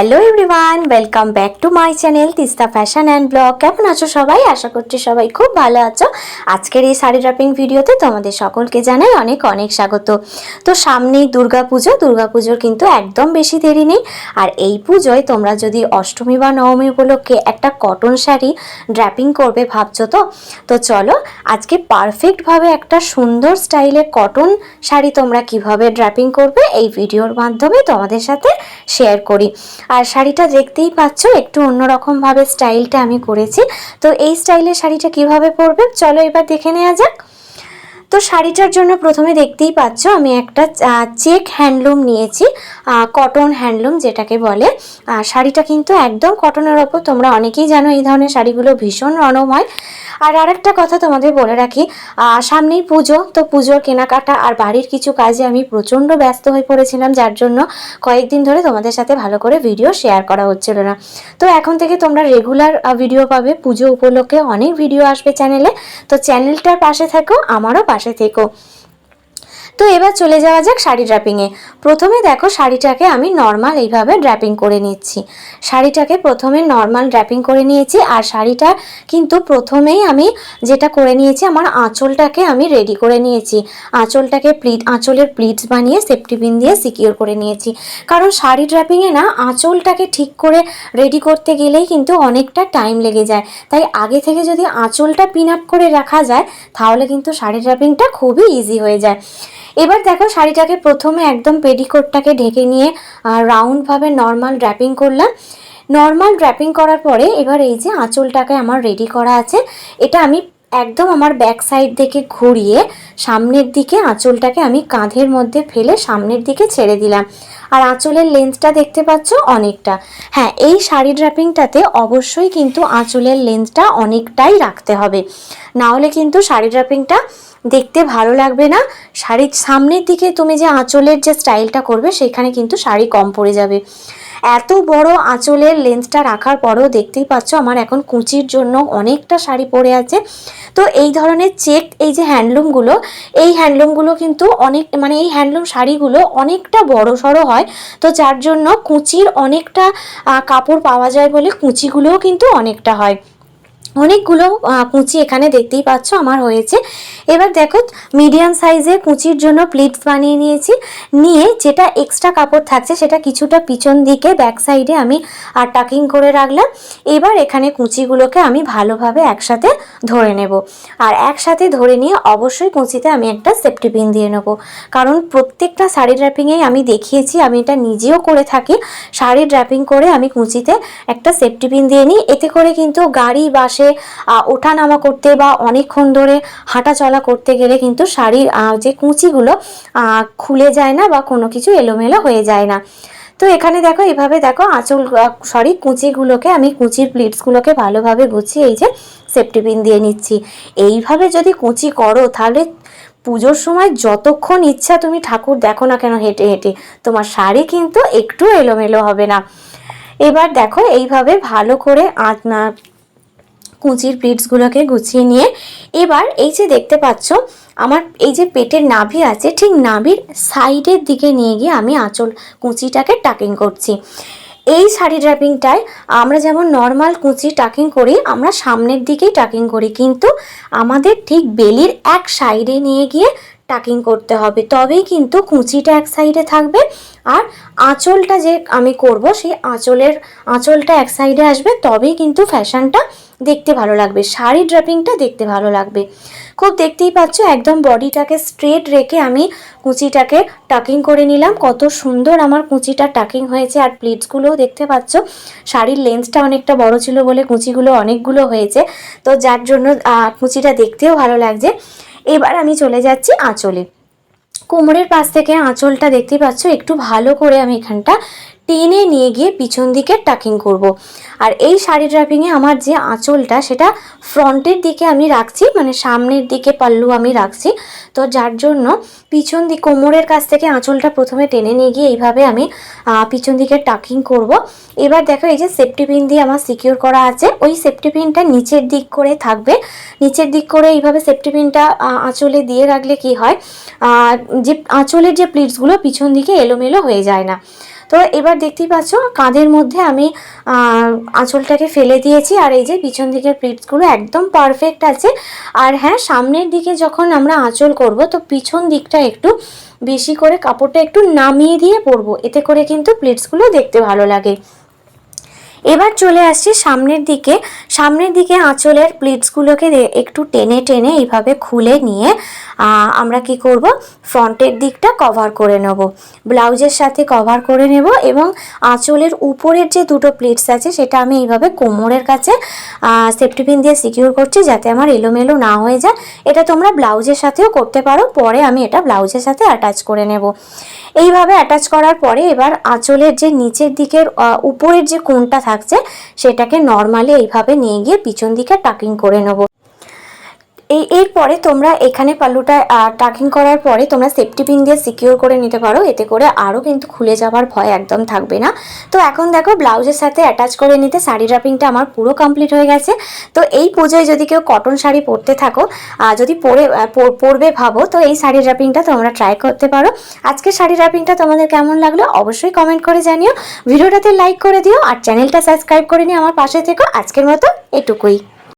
Hello everyone welcome back to my channel Teesta fashion and vlog কেমন আছো সবাই? আশা করছি সবাই খুব ভালো আছো। আজকের এই শাড়ি ড্রাপিং ভিডিওতে তোমাদের সকলকে জানাই অনেক অনেক স্বাগত। তো সামনেই দুর্গা পুজো দুর্গা পুজোর কিন্তু একদম বেশি দেরি নেই। আর এই পুজোয় তোমরা যদি অষ্টমী বা নবমী উপলক্ষে একটা কটন শাড়ি ড্র্যাপিং করবে ভাবছ তো? তো চলো, আজকে পারফেক্টভাবে একটা সুন্দর স্টাইলে কটন শাড়ি তোমরা কীভাবে ড্র্যাপিং করবে এই ভিডিওর মাধ্যমে তোমাদের সাথে শেয়ার করি। আর শাড়িটা দেখতেই পাচ্ছ, একটু অন্যরকমভাবে স্টাইলটা আমি করেছি। তো এই স্টাইলের শাড়িটা কীভাবে পরবে চলো এবার দেখে নেওয়া যাক। তো শাড়িটার জন্য প্রথমে দেখতেই পাচ্ছ, আমি একটা চেক হ্যান্ডলুম নিয়েছি কটন হ্যান্ডলুম যেটাকে বলে। শাড়িটা কিন্তু একদম কটনের ওপর, তোমরা অনেকেই জানো এই ধরনের শাড়িগুলো ভীষণ নরম হয় আর আরেকটা কথা তোমাদের বলে রাখি সামনেই পুজো, তো পুজোর কেনাকাটা আর বাড়ির কিছু কাজে আমি প্রচণ্ড ব্যস্ত হয়ে পড়েছিলাম, যার জন্য কয়েকদিন ধরে তোমাদের সাথে ভালো করে ভিডিও শেয়ার করা হচ্ছিল না। তো এখন থেকে তোমরা রেগুলার ভিডিও পাবে, পুজো উপলক্ষে অনেক ভিডিও আসবে চ্যানেলে। তো চ্যানেলটার পাশে থেকো, আমারও পাশে থেকো তো এবার চলে যাওয়া যাক শাড়ি ড্র্যাপিংয়ে প্রথমে দেখো শাড়িটাকে আমি নর্মাল এইভাবে ড্র্যাপিং করে নিচ্ছি। শাড়িটাকে প্রথমে নর্মাল ড্র্যাপিং করে নিয়েছি আর শাড়িটা কিন্তু প্রথমেই আমি যেটা করে নিয়েছি, আমার আঁচলটাকে আমি রেডি করে নিয়েছি। আঁচলটাকে প্লিট আঁচলের প্লিটস বানিয়ে সেফটি পিন দিয়ে সিকিউর করে নিয়েছি। কারণ শাড়ি ড্র্যাপিংয়ে না, আঁচলটাকে ঠিক করে রেডি করতে গেলেই কিন্তু অনেকটা টাইম লেগে যায়। তাই আগে থেকে যদি আঁচলটা পিন আপ করে রাখা যায়, তাহলে কিন্তু শাড়ি ড্র্যাপিংটা খুবই ইজি হয়ে যায়। এবার দেখো শাড়িটাকে প্রথমে একদম পেডিকোটটাকে ঢেকে নিয়ে রাউন্ডভাবে নর্মাল ড্র্যাপিং করলাম। নর্মাল ড্র্যাপিং করার পরে এবার এই যে আঁচলটাকে আমার রেডি করা আছে। এটা আমি একদম আমার ব্যাক সাইড থেকে ঘুরিয়ে সামনের দিকে আঁচলটাকে আমি কাঁধের মধ্যে ফেলে সামনের দিকে ছেড়ে দিলাম। আর আঁচলের লেন্থটা দেখতে পাচ্ছ অনেকটা। হ্যাঁ এই শাড়ি ড্র্যাপিংটাতে অবশ্যই কিন্তু আঁচলের লেন্থটা অনেকটাই রাখতে হবে। না হলে কিন্তু শাড়ি ড্র্যাপিংটা দেখতে ভালো লাগবে না। শাড়ির সামনের দিকে তুমি যে আঁচলের যে স্টাইলটা করবে, সেখানে কিন্তু শাড়ি কম পড়ে যাবে। এত বড় আঁচলের লেন্সটা রাখার পরেও দেখতেই পাচ্ছ আমার এখন কুচির জন্য অনেকটা শাড়ি পরে আছে। তো এই ধরনের চেক এই যে হ্যান্ডলুমগুলো এই হ্যান্ডলুমগুলো কিন্তু অনেক মানে এই হ্যান্ডলুম শাড়িগুলো অনেকটা বড় সড়ো হয়। তো যার জন্য কুচির অনেকটা কাপড় পাওয়া যায় বলে কুচিগুলোও কিন্তু অনেকটা হয়। অনেকগুলো কুচি এখানে দেখতেই পাচ্ছ, আমার হয়েছে। এবার দেখো মিডিয়াম সাইজের কুচির জন্য প্লিটস বানিয়ে নিয়েছি। নিয়ে যেটা এক্সট্রা কাপড় থাকছে, সেটা কিছুটা পিছন দিকে ব্যাক সাইডে আমি আর টাকিং করে রাখলাম। এবার এখানে কুচিগুলোকে আমি ভালোভাবে একসাথে ধরে নেব। আর একসাথে ধরে নিয়ে অবশ্যই কুচিতে আমি একটা সেফটি পিন দিয়ে নেব। কারণ প্রত্যেকটা শাড়ি ড্র্যাপিংয়েই আমি দেখিয়েছি, আমি এটা নিজেও করে থাকি। শাড়ি ড্র্যাপিং করে আমি কুচিতে একটা সেফটি পিন দিয়ে নিই। এতে করে কিন্তু গাড়ি বাসে আহ, ওঠানামা করতে বা অনেকক্ষণ ধরে হাঁটা চলা করতে গেলে কিন্তু শাড়ির যে কুঁচিগুলো খুলে যায় না বা কোনো কিছু এলোমেলো হয়ে যায় না। তো এখানে দেখো এভাবে দেখো আঁচল সরি কুঁচিগুলোকে আমি কুচির প্লিটসগুলোকে ভালোভাবে গুছিয়ে এই যে সেফটি পিন দিয়ে নিচ্ছি। এইভাবে যদি কুচি করো তাহলে পুজোর সময় যতক্ষণ ইচ্ছা তুমি ঠাকুর দেখো না কেন হেঁটে হেঁটে তোমার শাড়ি কিন্তু একটু এলোমেলো হবে না। এবার দেখো এইভাবে ভালো করে কুচির প্লিটসগুলোকে গুছিয়ে নিয়ে, এবার এই যে দেখতে পাচ্ছ, আমার এই যে পেটের নাভি আছে, ঠিক নাভির সাইডের দিকে নিয়ে গিয়ে আমি আঁচল, কুঁচিটাকে টাকিং করছি। এই শাড়ি ড্রাপিংটায় আমরা যেমন নর্মাল কুচি টাকিং করি, আমরা সামনের দিকেই টাকিং করি, কিন্তু আমাদের ঠিক বেলির এক সাইডে নিয়ে গিয়ে টাকিং করতে হবে। তবেই কিন্তু কুচিটা এক সাইডে থাকবে আর আঁচলটা যে আমি করব সেই আঁচলের, আঁচলটা এক সাইডে আসবে, তবেই কিন্তু ফ্যাশনটা দেখতে ভালো লাগবে শাড়ি ড্রাপিংটা দেখতে ভালো লাগবে। খুব দেখতেই পাচ্ছ একদম বডিটাকে স্ট্রেট রেখে আমি কুচিটাকে টাকিং করে নিলাম। কত সুন্দর আমার কুচিটা টাকিং হয়েছে আর প্লিটসগুলোও দেখতে পাচ্ছ। শাড়ির লেন্সটা অনেকটা বড় ছিল বলে কুচিগুলো অনেকগুলো হয়েছে। তো যার জন্য কুচিটা দেখতেও ভালো লাগছে। এবার আমি চলে যাচ্ছি আঁচলে। কোমরের পাশ থেকে আঁচলটা দেখতে পাচ্ছ, একটু ভালো করে আমি এখানটা টেনে নিয়ে গিয়ে পিছন দিকে টাকিং করব। আর এই শাড়ি ড্রাপিংয়ে আমার যে আঁচলটা, সেটা ফ্রন্টের দিকে আমি রাখছি মানে সামনের দিকে পাল্লু আমি রাখছি। তো যার জন্য পিছন দিক কোমরের কাছ থেকে আঁচলটা প্রথমে টেনে নিয়ে গিয়ে এইভাবে আমি পিছন দিকে টাকিং করব। এবার দেখো এই যে সেফটি পিন দিয়ে আমার সিকিউর করা আছে। ওই সেফটি পিনটা নিচের দিক করে থাকবে। নিচের দিক করে এইভাবে সেফটি পিনটা আঁচলে দিয়ে রাখলে কি হয়? যে আঁচলের যে প্লিটসগুলো পিছন দিকে এলোমেলো হয়ে যায় না। তো এবার দেখতেই পাচ্ছ, কাঁধের মধ্যে আমি আঁচলটাকে ফেলে দিয়েছি আর এই যে পিছন দিকের প্লিটসগুলো একদম পারফেক্ট আছে। আর হ্যাঁ সামনের দিকে যখন আমরা আঁচল করব, তো পিছন দিকটা একটু বেশি করে কাপড়টা একটু নামিয়ে দিয়ে পরবো। এতে করে কিন্তু প্লিটসগুলো দেখতে ভালো লাগে। এবার চলে আসছি সামনের দিকে। সামনের দিকে আঁচলের প্লিটসগুলোকে একটু টেনে টেনে এইভাবে খুলে নিয়ে আমরা কি করব? ফ্রন্টের দিকটা কভার করে নেব। ব্লাউজের সাথে কভার করে নেব এবং আঁচলের উপরের যে দুটো প্লেটস আছে, সেটা আমি এইভাবে কোমরের কাছে সেফটি পিন দিয়ে সিকিউর করছি যাতে আমার এলোমেলো না হয়ে যায়। এটা তোমরা ব্লাউজের সাথেও করতে পারো। পরে আমি এটা ব্লাউজের সাথে অ্যাটাচ করে নেব। এইভাবে অ্যাটাচ করার পরে এবার আঁচলের যে নিচের দিকের উপরের যে কোণটা থাকছে, সেটাকে নর্মালি এইভাবে নিয়ে গিয়ে পিছন দিকে টাকিং করে নেব। এই, এরপরে তোমরা এখানে পাল্লুটা টাকিং করার পরে তোমরা সেফটি পিন দিয়ে সিকিউর করে নিতে পারো। এতে করে আরও কিন্তু খুলে যাওয়ার ভয় একদম থাকবে না। তো এখন দেখো ব্লাউজের সাথে অ্যাটাচ করে নিতে শাড়ি ড্রাপিংটা আমার পুরো কমপ্লিট হয়ে গেছে। তো এই পুজোয় যদি কেউ কটন শাড়ি পরতে থাকো যদি পরে পরবে ভাবো, তো এই শাড়ি ড্রাপিংটা তোমরা ট্রাই করতে পারো। আজকে শাড়ি ড্রাপিংটা তোমাদের কেমন লাগল অবশ্যই কমেন্ট করে জানিও। ভিডিওটাতে লাইক করে দিও আর চ্যানেলটা সাবস্ক্রাইব করে নিয়ে আমার পাশে থেকো। আজকের মতো এটুকুই।